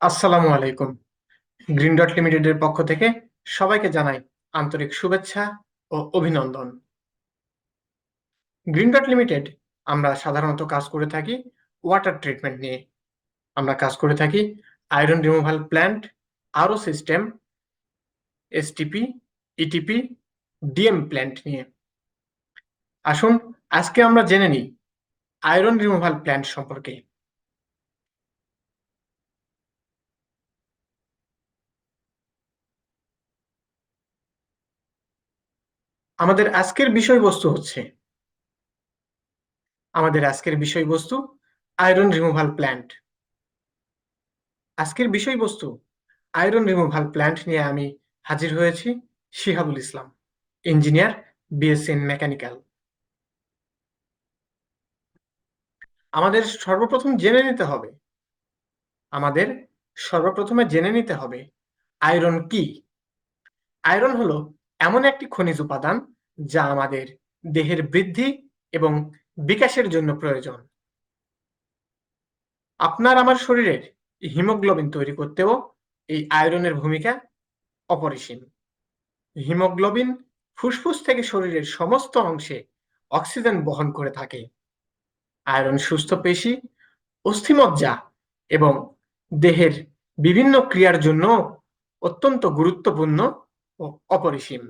আসসালামু আলাইকুম। Green dot লিমিটেডের পক্ষ থেকে সবাইকে জানাই আন্তরিক শুভেচ্ছা ও অভিনন্দন। গ্রিন ডট লিমিটেড আমরা সাধারণত কাজ করে থাকি ওয়াটার ট্রিটমেন্ট নিয়ে। আমরা কাজ করে থাকি আয়রন রিমুভাল প্ল্যান্ট আরও system STP ETP DM plant নিয়ে। আসুন, আজকে আমরা জেনে নিই আয়রন রিমুভাল প্ল্যান্ট সম্পর্কে। আমাদের আজকের বিষয়বস্তু হচ্ছে, আমাদের আজকের বিষয়বস্তু আয়রন রিমুভাল প্ল্যান্ট আজকের বিষয়বস্তু আয়রন রিমুভাল প্ল্যান্ট নিয়ে আমি হাজির হয়েছি Shihabul Islam engineer BSc in mechanical আমাদের সর্বপ্রথম জেনে নিতে হবে, আমাদের সর্বপ্রথমে জেনে নিতে হবে আয়রন কি? আয়রন হলো এমন একটি খনিজ উপাদান যা আমাদের দেহের বৃদ্ধি এবং বিকাশের জন্য প্রয়োজন। আপনার আমার শরীরের হিমোগ্লোবিন তৈরি করতেও এই আয়রনের ভূমিকা অপরিসীম। হিমোগ্লোবিন ফুসফুস থেকে শরীরের সমস্ত অংশে অক্সিজেন বহন করে থাকে। আয়রন সুস্থ পেশি, অস্থিমজ্জা এবং দেহের বিভিন্ন ক্রিয়ার জন্য অত্যন্ত গুরুত্বপূর্ণ অপরিসীম।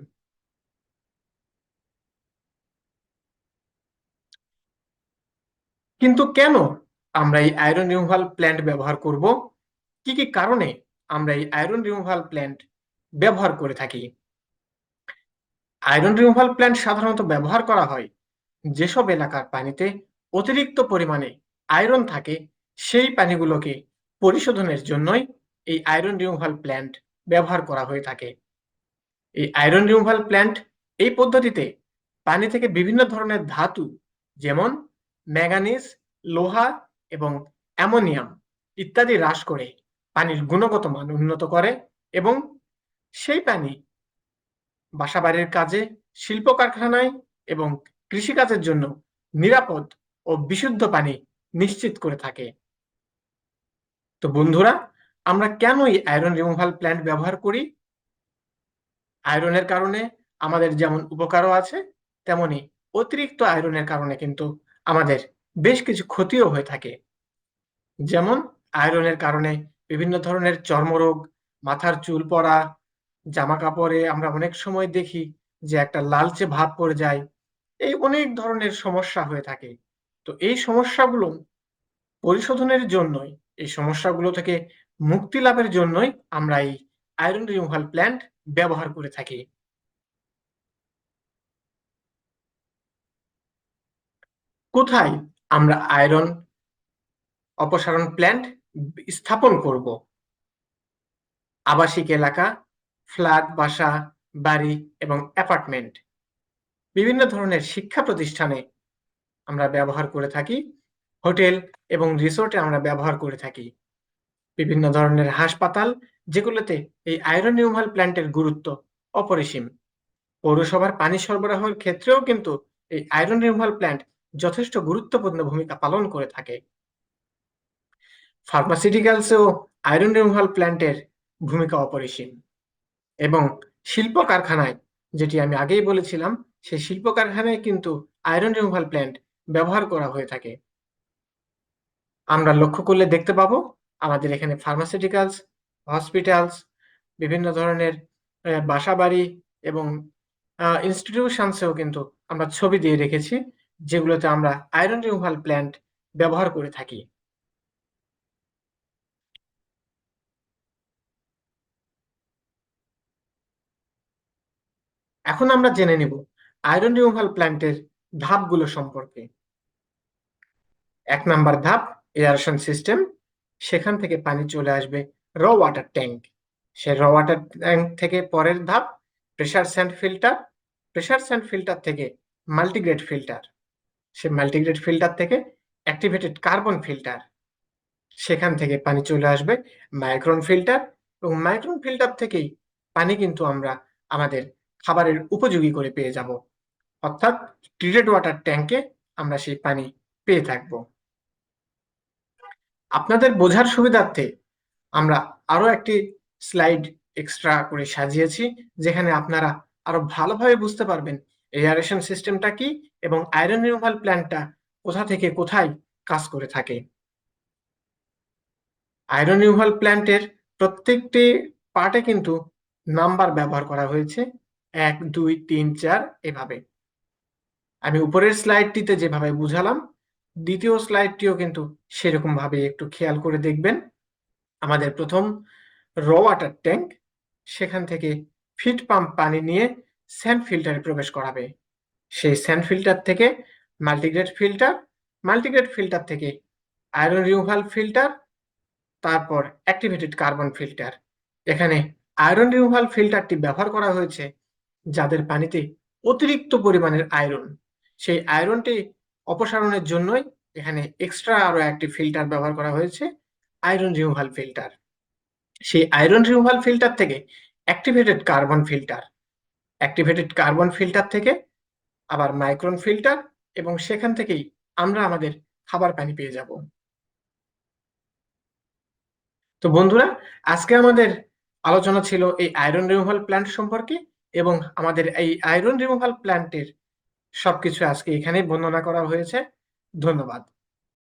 কিন্তু কেন আমরা এই আয়রন রিমুভাল প্ল্যান্ট ব্যবহার করব? কি কি কারণে আমরা এই আয়রন রিমুভাল প্ল্যান্ট ব্যবহার করে থাকি? আয়রন রিমুভাল প্ল্যান্ট সাধারণত ব্যবহার করা হয় যেসব এলাকার পানিতে অতিরিক্ত পরিমাণে আয়রন থাকে, সেই পানিগুলোকে পরিশোধনের জন্যই এই আয়রন রিমুভাল প্ল্যান্ট ব্যবহার করা হয়ে থাকে। এই আয়রন রিমুভাল প্ল্যান্ট এই পদ্ধতিতে পানি থেকে বিভিন্ন ধরনের ধাতু যেমন ম্যাঙ্গানিজ লোহা এবং অ্যামোনিয়াম ইত্যাদি হ্রাস করে পানির গুণগত মান উন্নত করে এবং সেই পানি বাসাবাড়ির কাজে, শিল্প কারখানায় এবং কৃষিকাজের জন্য নিরাপদ ও বিশুদ্ধ পানি নিশ্চিত করে থাকে। তো বন্ধুরা, আমরা কেন এই আয়রন রিমুভাল প্ল্যান্ট ব্যবহার করি? আয়রনের কারণে আমাদের যেমন উপকারও আছে, তেমনি অতিরিক্ত আয়রনের কারণে কিন্তু আমাদের বেশ কিছু ক্ষতিও হয়ে থাকে। যেমন আয়রনের কারণে বিভিন্ন ধরনের চর্মরোগ, মাথার চুল পড়া জামা কাপড়ে আমরা অনেক সময় দেখি যে একটা লালচে ভাব পড়ে যায়, এই অনেক ধরনের সমস্যা হয়ে থাকে। তো এই সমস্যাগুলো পরিশোধনের জন্যই, এই সমস্যাগুলো থেকে মুক্তি লাভের জন্যই আমরা এই আয়রন রিমুভাল প্ল্যান্ট ব্যবহার করে থাকি। কোথায় আমরা আয়রন অপসারণ প্ল্যান্ট স্থাপন করব? আবাসিক এলাকা, ফ্ল্যাট, বাসা, বাড়ি এবং অ্যাপার্টমেন্ট। বিভিন্ন ধরনের শিক্ষা প্রতিষ্ঠানে আমরা ব্যবহার করে থাকি। হোটেল এবং রিসোর্টে আমরা ব্যবহার করে থাকি। বিভিন্ন ধরনের হাসপাতাল যেগুলোতে এই আয়রন নিউমাল প্ল্যান্টের গুরুত্ব অপরিসীম। পৌরসভার পানি সরবরাহের ক্ষেত্রেও কিন্তু এই আয়রন রিমুভাল প্ল্যান্ট যথেষ্ট গুরুত্বপূর্ণ ভূমিকা পালন করে থাকে। ফার্মাসিউটিক্যালসেও আয়রন রিমুভাল প্ল্যান্টের ভূমিকা অপরিসীম। এবং শিল্প কারখানায়, যেটি আমি আগেই বলেছিলাম, সেই শিল্প কারখানায় কিন্তু আয়রন রিমুভাল প্ল্যান্ট ব্যবহার করা হয়ে থাকে। আমরা লক্ষ্য করলে দেখতে পাবো, আমাদের এখানে ফার্মাসিউটিক্যালস হসপিটালস বিভিন্ন ধরনের বাসাবাড়ি এবং ইনস্টিটিউশনসেও কিন্তু আমরা ছবি দিয়ে রেখেছি, যেগুলোতে আমরা আয়রন রিমুভাল প্ল্যান্ট ব্যবহার করে থাকি। এখন আমরা জেনে নিব আয়রন রিমুভাল প্ল্যান্টের ধাপগুলো সম্পর্কে। এক নাম্বার ধাপ এয়ারেশন সিস্টেম সেখান থেকে পানি চলে আসবে র ওয়াটার ট্যাঙ্ক সে র ওয়াটার ট্যাঙ্ক থেকে পরের ধাপ pressure sand filter pressure sand filter থেকে মাল্টিগ্রেড ফিল্টার সে মাল্টিগ্রেড ফিল্টার থেকে অ্যাক্টিভেটেড কার্বন ফিল্টার সেখান থেকে পানি চলে আসবে মাইক্রন ফিল্টার এবং মাইক্রন ফিল্টার থেকেই পানি কিন্তু আমরা আমাদের খাবারের উপযোগী করে পেয়ে যাব। অর্থাৎ ট্রিটেড ওয়াটার ট্যাঙ্কে আমরা সেই পানি পেয়ে থাকব। আপনাদের বোঝার সুবিধার্থে আমরা আরও একটি স্লাইড এক্সট্রা করে সাজিয়েছি, যেখানে আপনারা আরও ভালোভাবে বুঝতে পারবেন এয়ারেশন সিস্টেমটা কি এবং আয়রন রিমুভাল প্ল্যান্টটা কোথা থেকে কোথায় কাজ করে থাকে। আয়রন রিমুভাল প্ল্যান্টের প্রত্যেকটি পার্টে কিন্তু নাম্বার ব্যবহার করা হয়েছে, এক, দুই, তিন, চার এভাবে। আমি উপরের স্লাইডটিতে যেভাবে বুঝালাম, দ্বিতীয় স্লাইডটিও কিন্তু সেরকম ভাবে একটু খেয়াল করে দেখবেন। আমাদের প্রথম র ওয়াটার ট্যাঙ্ক সেখান থেকে ফিট পাম্প পানি নিয়ে স্যান্ড ফিল্টারে প্রবেশ করাবে। সেই স্যান্ড ফিল্টার থেকে মাল্টিগ্রেড ফিল্টার মাল্টিগ্রেড ফিল্টার থেকে আয়রন রিমুভাল ফিল্টার তারপর অ্যাক্টিভেটেড কার্বন ফিল্টার এখানে আয়রন রিমুভাল ফিল্টারটি ব্যবহার করা হয়েছে যাদের পানিতে অতিরিক্ত পরিমাণের আয়রন সেই আয়রনটি অপসারণের জন্যই এখানে এক্সট্রা আরও একটি ফিল্টার ব্যবহার করা হয়েছে। আয়রন রিমুভাল ফিল্টার সেই আয়রন রিমুভাল ফিল্টার থেকে activated carbon filter activated carbon filter থেকে আবার মাইক্রন ফিল্টার এবং সেখান থেকেই আমরা আমাদের খাবার পানি পেয়ে যাব। তো বন্ধুরা, আজকে আমাদের আলোচনা ছিল এই আয়রন রিমুভাল প্ল্যান্ট সম্পর্কে এবং আমাদের এই আয়রন রিমুভাল প্ল্যান্টের সবকিছু আজকে এখানেই বর্ণনা করা হয়েছে। ধন্যবাদ।